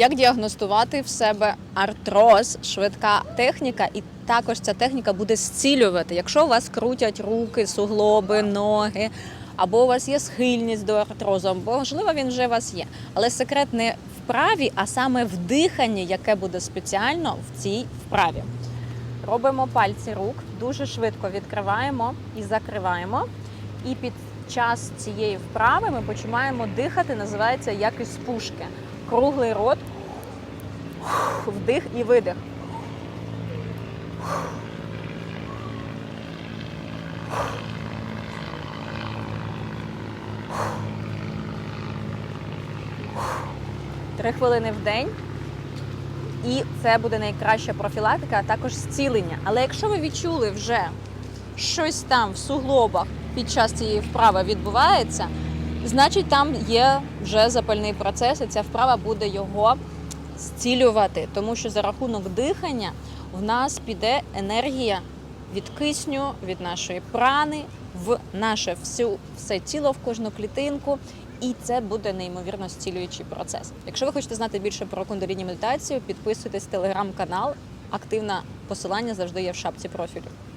Як діагностувати в себе артроз, швидка техніка, і також ця техніка буде зцілювати, якщо у вас крутять руки, суглоби, ноги, або у вас є схильність до артрозу, або можливо він вже у вас є. Але секрет не вправі, а саме в диханні, яке буде спеціально в цій вправі. Робимо пальці рук, дуже швидко відкриваємо і закриваємо. І під час цієї вправи ми починаємо дихати, називається як із пушки. Круглий рот, вдих і видих. Три хвилини в день. І це буде найкраща профілактика, а також зцілення. Але якщо ви відчули вже щось там в суглобах під час цієї вправи відбувається, значить там є вже запальний процес, і ця вправа буде його зцілювати, тому що за рахунок дихання в нас піде енергія від кисню, від нашої прани в наше всю, все тіло, в кожну клітинку. І це буде неймовірно зцілюючий процес. Якщо ви хочете знати більше про кундаліні медитацію, підписуйтесь телеграм-канал. Активне посилання завжди є в шапці профілю.